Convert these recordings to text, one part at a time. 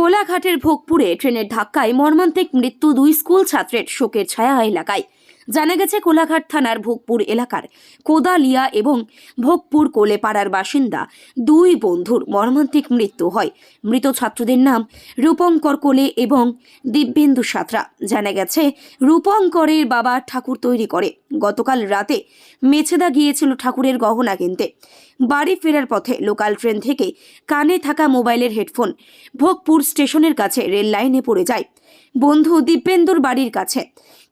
কোলাঘাটের ভোগপুরে ট্রেনের ধাক্কায় মর্মান্তিক মৃত্যু দুই স্কুল ছাত্রের শোকের ছায়া এলাকায়। জানা গেছে, কোলাঘাট থানার ভোগপুর এলাকার কোদালিয়া এবং ভোগপুর কোলেপাড়ার বাসিন্দা দুই বন্ধুর মর্মান্তিক মৃত্যু হয়। মৃত ছাত্রদের নাম রূপঙ্কর কোলে এবং দিব্যেন্দু সাঁতরা। জানা গেছে, রূপঙ্করের বাবা ঠাকুর তৈরি করে। গতকাল রাতে মেছেদা গিয়েছিল ঠাকুরের গহনা কিনতে। বাড়ি ফেরার পথে লোকাল ট্রেন থেকে কানে থাকা মোবাইলের হেডফোন ভোগপুর স্টেশনের কাছে রেল লাইনে পড়ে যায়। বন্ধু দিব্যেন্দুর বাড়ির কাছে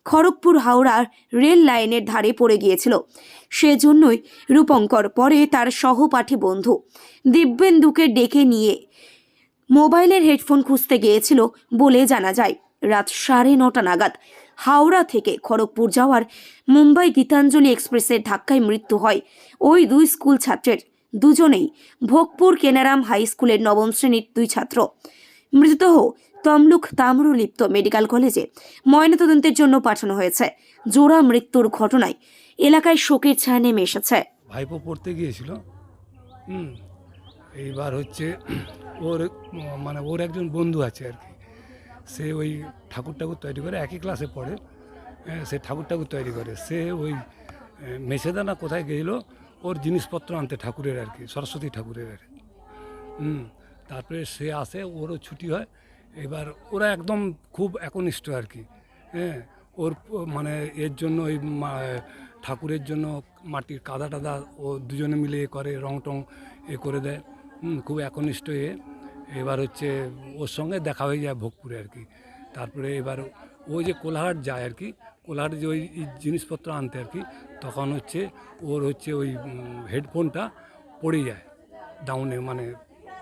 খড়গপুর হাওড়ার রেল লাইনের ধারে পড়ে গিয়েছিল। সেজন্যই রূপঙ্কর, পরে তার সহপাঠী বন্ধু দিব্যেন্দুকে ডেকে নিয়ে মোবাইলের হেডফোন খুঁজতে গিয়েছিল বলে জানা যায়। রাত সাড়ে নটা নাগাদ হাওড়া থেকে খড়গপুর যাওয়ার মুম্বাই গীতাঞ্জলি এক্সপ্রেসের ধাক্কায় মৃত্যু হয়। ওই দুই স্কুল ছাত্রের দুজনেই ভোগপুর কেনারাম হাই স্কুলের নবম শ্রেণির দুই ছাত্র। মৃতদেহ তমলুক তাম্রলিপ্ত মেডিকেল কলেজে ময়নাতদন্তের জন্য পাঠানো হয়েছে। জোড়া মৃত্যুর ঘটনায় এলাকায় শোকের ছায়া নেমে এসেছে। ভাইপো পড়তে গিয়েছিল। এইবার হচ্ছে ওর মানে ওর একজন বন্ধু আছে আর কি। সে ওই ঠাকুর ঠাকুর তৈরি করে একই ক্লাসে পড়ে সে ঠাকুর ঠাকুর তৈরি করে। সে ওই আহ, মেছেদানা কোথায় গেছিল ওর জিনিসপত্র আনতে ঠাকুরের আর কি সরস্বতী ঠাকুরের আর হুম তারপরে সে আসে ওরও ছুটি হয়। এবার ওরা একদম খুব একনিষ্ঠ আর কি হ্যাঁ ওর মানে এর জন্য ওই ঠাকুরের জন্য মাটির কাদা টাদা ও দুজনে মিলে এ করে রং টং এ করে দেয়। খুব একনিষ্ঠ এ। এবার হচ্ছে ওর সঙ্গে দেখা হয়ে যায় ভোগপুরে আর কি। তারপরে এবার ও যে কোলাহাট যায় আর কি কোলাহাট যে ওই জিনিসপত্র আনতে আর কি তখন হচ্ছে ওর হচ্ছে ওই হেডফোনটা পড়ে যায় ডাউনে মানে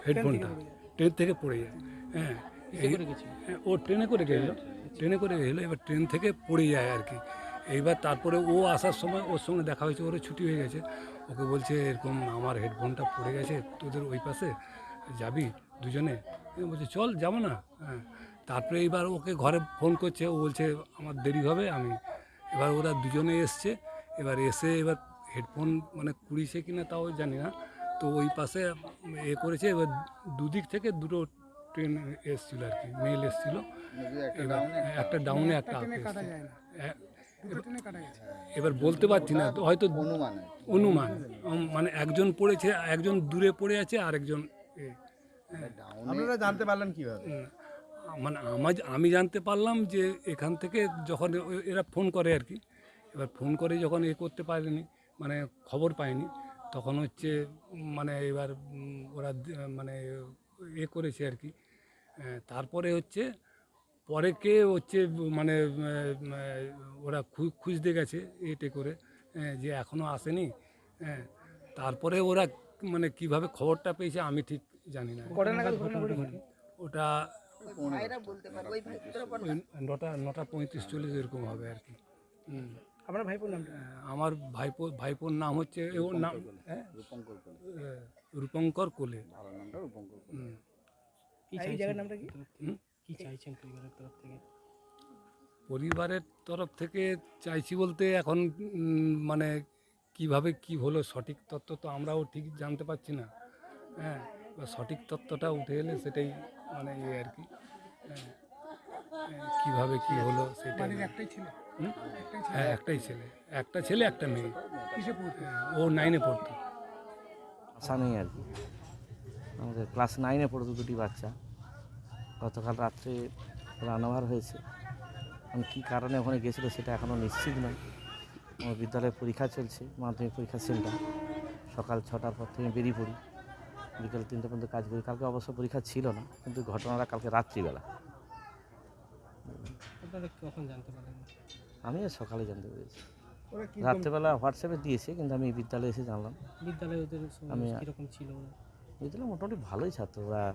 হেডফোনটা ট্রেন থেকে পড়ে যায় হ্যাঁ। হ্যাঁ, ও ট্রেনে করে গেলো ট্রেনে করে গেলো এবার ট্রেন থেকে পড়ে যায় আর কি। এইবার তারপরে ও আসার সময় ওর সঙ্গে দেখা হয়েছে ওরও ছুটি হয়ে গেছে। ওকে বলছে এরকম আমার হেডফোনটা পড়ে গেছে তোদের ওই পাশে যাবি? দুজনে। বলছে চল যাব না। হ্যাঁ। তারপরে এবার ওকে ঘরে ফোন করছে ও বলছে আমার দেরি হবে আমি এবার ওরা দুজনে এসছে। এবার এসে এবার হেডফোন মানে কুড়িছে কিনা তাও জানি না। তো ওই পাশে এ করেছে এবার দুদিক থেকে দুটো ট্রেন এসছিল আর কি মেল এসছিল। এবার একটা ডাউনে একটা আপে এবার বলতে পারছি না তো হয়তো অনুমান। উম, মানে একজন পড়েছে একজন দূরে পড়ে আছে আরেকজন এ। আপনারা জানতে পারলেন কীভাবে? মানে আমার আমি জানতে পারলাম যে এখান থেকে যখন এরা ফোন করে আর কি এবার ফোন করে যখন এ করতে পারেনি মানে খবর পায়নি তখন হচ্ছে মানে এবার ওরা মানে এ করেছে আর কি। তারপরে হচ্ছে পরে কে হচ্ছে মানে ওরা খু- খুঁজতে গেছে এটে করে যে এখনও আসেনি হ্যাঁ তারপরে ওরা মানে কীভাবে খবরটা পেয়েছে আমি ঠিক জানি না। ওটা নটা নটা পঁয়ত্রিশ চল্লিশ এরকম হবে আর কি। হুম। আপনার ভাইপোর নামটা? আমার ভাইপো ভাইপোর নাম হচ্ছে ওর নাম হ্যাঁ? রূপঙ্কর কোলে। জায়গার কি? চাইছেন পরিবারের তরফ থেকে? পরিবারের তরফ থেকে চাইছি বলতে এখন মানে কীভাবে কি হলো সঠিক তথ্য তো আমরাও ঠিক জানতে পারছি না। হ্যাঁ সঠিক তত্ত্বটা উঠে এলে সেটাই মানে ইয়ে আর কি। কীভাবে কি হলো সেটাই একটাই ছিল? হুম? হ্যাঁ একটাই ছেলে। একটা ছেলে একটা মেয়ে। হ্যাঁ, ও নাইনে পড়তো। আশা নেই আর কি। আমাদের ক্লাস নাইনে পড়তো দুটি বাচ্চা। গতকাল রাত্রে রান্নাভার হয়েছে। এখন কী কারণে ওখানে গেছিল সেটা এখনও নিশ্চিত নয়। আমার বিদ্যালয়ে পরীক্ষা চলছে মাধ্যমিক পরীক্ষা সেন্টার সকাল ছটার পর থেকে বেরিয়ে পড়ি। বিকেল তিনটে পর্যন্ত কাজ করি। কালকে অবশ্য পরীক্ষা ছিল না কিন্তু ঘটনাটা কালকে রাত্রিবেলা। আমি সকালে জানতে পেরেছি। রাত্রেবেলা হোয়াটসঅ্যাপে দিয়েছে কিন্তু আমি বিদ্যালয়ে এসে জানলাম। বিদ্যালয়ে আমি- কীরকম ছিল? ওরা? বিদ্যালয় মোটামুটি ভালোই ছাত্র। ওরা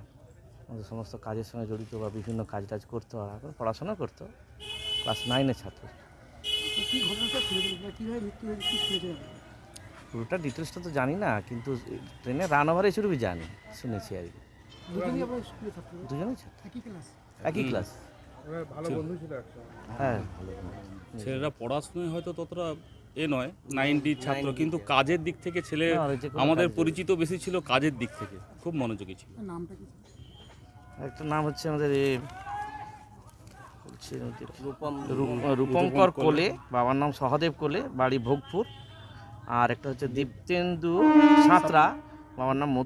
আমাদের সমস্ত কাজের সঙ্গে জড়িত বা বিভিন্ন কাজ টাজ করতো আর এখন পড়াশোনা করতো। ক্লাস নাইনের ছাত্র। কি ঘটনাটা কীভাবে মৃত্যু হয়েছে? পুরোটা ডিটেলসটা তো জানি না কিন্তু ট্রেনে রান ওভার এসে জানি শুনেছি আর কি। দুজনেই আপনার স্কুলে ছাত্র দুজনেই ছাত্র। একই ক্লাস একই ক্লাস ভালো বন্ধু ছিল একসময়। হ্যাঁ ছেলেরা পড়াশোনায় হয়তো ততটা এ নয় নাইনটির ছাত্র কিন্তু কাজের দিক থেকে ছেলে আমাদের পরিচিত বেশি ছিল কাজের দিক থেকে খুব মনোযোগী ছিল। নামটা একটা নাম হচ্ছে আমাদের এ বলছি রূপঙ্কর কোলে বাবার নাম সহদেব কোলে বাড়ি ভোগপুর। আর একটা হচ্ছে দীপ্তেন্দু সাঁতরা। বাবার নাম মধু।